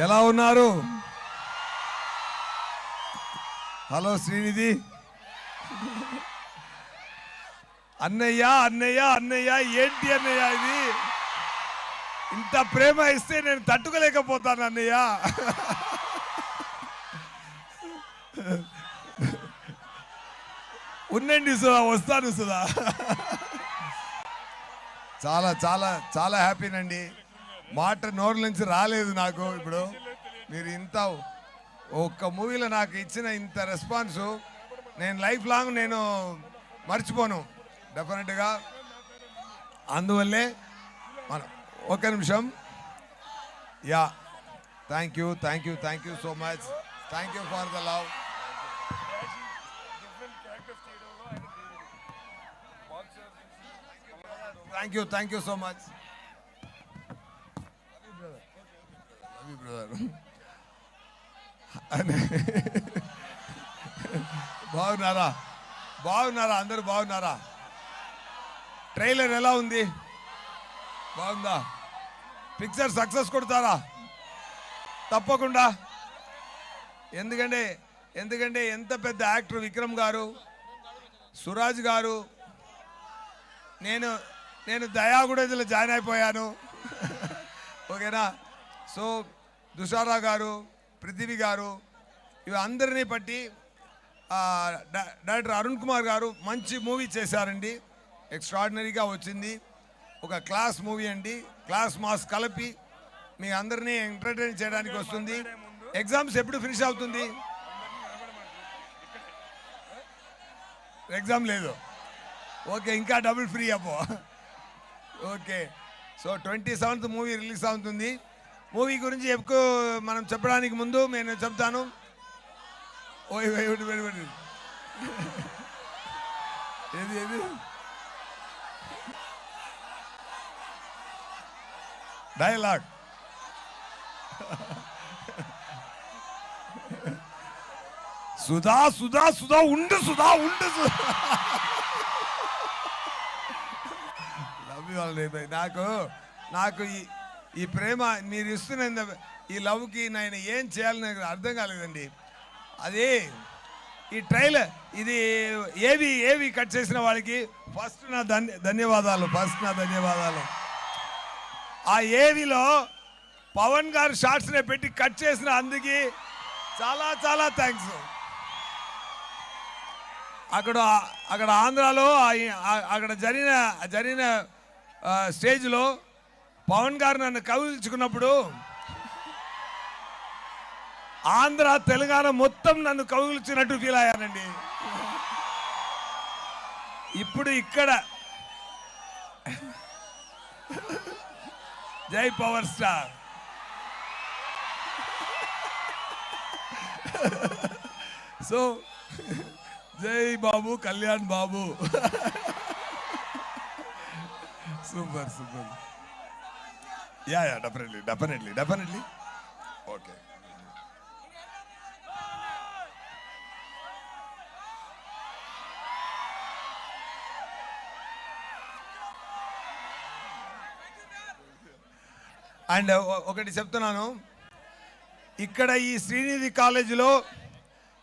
ఎలా ఉన్నారు? హలో శ్రీనిధి. అన్నయ్య అన్నయ్య అన్నయ్య ఏంటి అన్నయ్య ఇది? ఇంత ప్రేమ ఇస్తే నేను తట్టుకోలేకపోతాను అన్నయ్య. ఉండండి సుధా వస్తాను సుధా. చాలా చాలా చాలా హ్యాపీనండి. మాట నోరు నుంచి రాలేదు నాకు ఇప్పుడు. మీరు ఇంత ఒక్క మూవీలో నాకు ఇచ్చిన ఇంత రెస్పాన్స్ నేను లైఫ్ లాంగ్ నేను మర్చిపోను. డెఫినెట్గా అందువల్లే మన ఒక నిమిషం. Yeah. Thank you thank you thank you so much thank you for the love thank you thank you so much brother బాగున్నారా? బాగున్నారా? అందరూ బాగున్నారా? ట్రైలర్ ఎలా ఉంది? బాగుందా? పిక్చర్ సక్సెస్ కొడతారా? తప్పకుండా. ఎందుకంటే ఎందుకంటే ఎంత పెద్ద యాక్టర్ విక్రమ్ గారు సురాజ్ గారు నేను నేను దయాగుడలో జాయిన్ అయిపోయాను. ఓకేనా? సో దుషారా గారు పృథివి గారు ఇవి అందరినీ బట్టి డైరెక్టర్ అరుణ్ కుమార్ గారు మంచి మూవీ చేశారండి. ఎక్స్ట్రాడినరీగా వచ్చింది. ఒక క్లాస్ మూవీ అండి. క్లాస్ మాస్ కలిపి మీ అందరినీ ఎంటర్టైన్ చేయడానికి వస్తుంది. ఎగ్జామ్స్ ఎప్పుడు ఫినిష్ అవుతుంది? ఎగ్జామ్ లేదు. ఓకే ఇంకా డబుల్ ఫ్రీ అప్పో okay so twenty seventh movie release అవుతుంది. మూవీ గురించి ఎక్కువ మనం చెప్పడానికి ముందు నేను చెప్తాను. ఓయ్ ఓయ్ వెయిట్ వెయిట్ వెయిట్ ఏది ఏది? డైలాగ్. సుధా సుధా సుధా ఉండు సుధా ఉండు సుధా. లవ్ యూ ఆల్ నాకు నాకు ఈ ఈ ప్రేమ మీరు ఇస్తున్న ఈ లవ్కి నేను ఏం చేయాలని నాకు అర్థం కాలేదండి. అది ఈ ట్రైలర్ ఇది ఏవి ఏవి కట్ చేసిన వాళ్ళకి ఫస్ట్ నా ధన్య ధన్యవాదాలు ఫస్ట్ నా ధన్యవాదాలు. ఆ ఏవిలో పవన్ గారు షార్ట్స్నే పెట్టి కట్ చేసిన అందుకి చాలా చాలా థ్యాంక్స్. అక్కడ అక్కడ ఆంధ్రాలో అక్కడ జరిగిన జరిగిన స్టేజ్లో పవన్ గారు నన్ను కవిల్చుకున్నప్పుడు ఆంధ్ర తెలంగాణ మొత్తం నన్ను కవిల్చినట్టు ఫీల్ అయ్యానండి. ఇప్పుడు ఇక్కడ జై పవర్ స్టార్. సో జై బాబు కళ్యాణ్ బాబు. Super super. Yeah yeah definitely definitely definitely okay and ఒకటి చెప్తున్నాను. ఇక్కడ ఈ శ్రీనిధి కాలేజీలో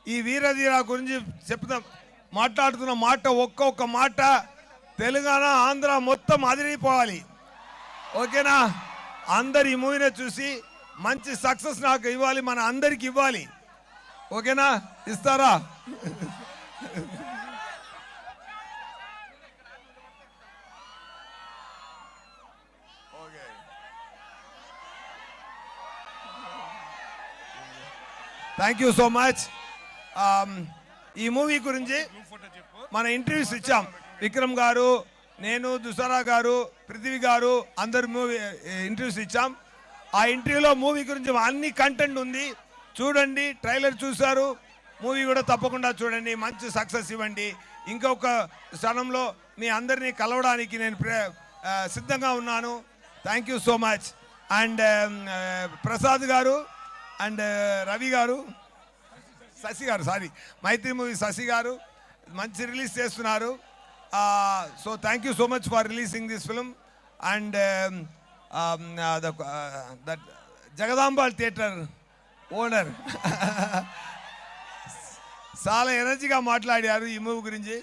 ఈ వీరధీర గురించి చెప్తాం మాట్లాడుతున్న మాట ఒక్కొక్క మాట తెలంగాణ ఆంధ్ర మొత్తం అదిరిపోవాలి. ఓకేనా? అందరు ఈ మూవీని చూసి మంచి సక్సెస్ నాకు ఇవ్వాలి మన అందరికి ఇవ్వాలి. ఓకేనా? ఇస్తారా? థ్యాంక్ యూ సో మచ్ ఈ మూవీ గురించి మన ఇంటర్వ్యూస్ ఇచ్చాం. విక్రమ్ గారు నేను దుసరా గారు పృథ్వీ గారు అందరు మూవీ ఇంటర్వ్యూస్ ఇచ్చాం. ఆ ఇంటర్వ్యూలో మూవీ గురించి అన్ని కంటెంట్ ఉంది. చూడండి ట్రైలర్ చూశారు. మూవీ కూడా తప్పకుండా చూడండి. మంచి సక్సెస్ ఇవ్వండి. ఇంకొక క్షణంలో మీ అందరినీ కలవడానికి నేను ప్రే- సిద్ధంగా ఉన్నాను. Thank you so much and Prasad garu and Ravi గారు శశి గారు సారీ మైత్రి మూవీ శశి గారు మంచి రిలీజ్ చేస్తున్నారు. So thank you so much for releasing this film and that Jagadambal theatre owner చాలా ఎనర్జీగా మాట్లాడారు ఈ మూవీ గురించి.